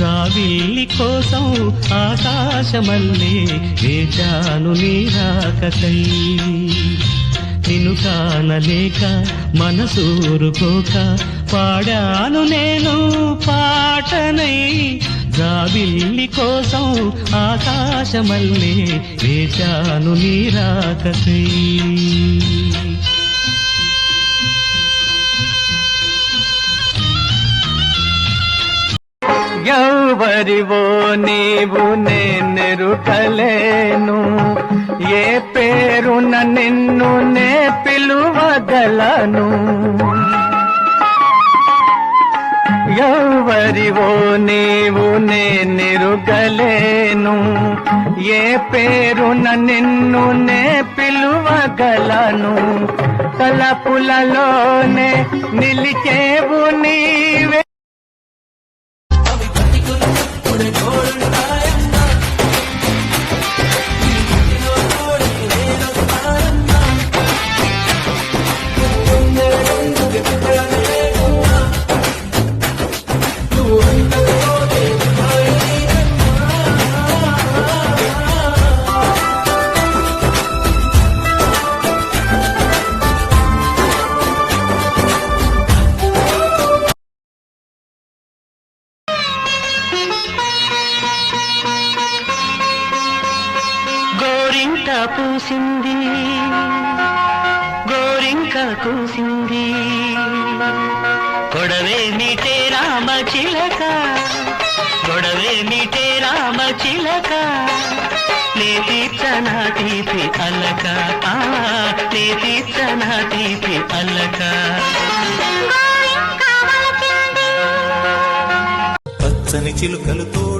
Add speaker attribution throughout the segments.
Speaker 1: జావిల్లి కోసం ఆకాశమల్లే వేచాను నీరాకకై నిన్ను కానలేక మనసూరుకోక పాడాను నేను పాటనై. జాబిల్లి కోసం ఆకాశమల్లే వేచాను నీరాకకై ఎవరివో నీవు నేనెరుటలేను ఏ పేరున నిన్ను నే పిలువగలను. ఎవరివో నీవు నేనెరుగలేను ఏ పేరున నిన్ను నే పిలువగలను. తలపులలోనే నిలిచేవు నీవే. Lord. గోరింక పూసింది గోరింక కూసింది. గొడవే మీటే రామ చిలక గొడవే మీటే రామ చిలక. నే తీర్చనా తీపి అల్లక ఆ, నే తీర్చనా తీపి అల్లక
Speaker 2: పచ్చని చిలుకలు తోడుంటే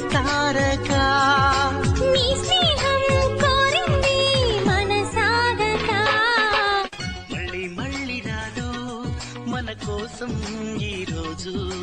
Speaker 2: తారక. మళ్ళీ మళ్ళీ రాదు మన కోసం
Speaker 3: ఈ రోజు.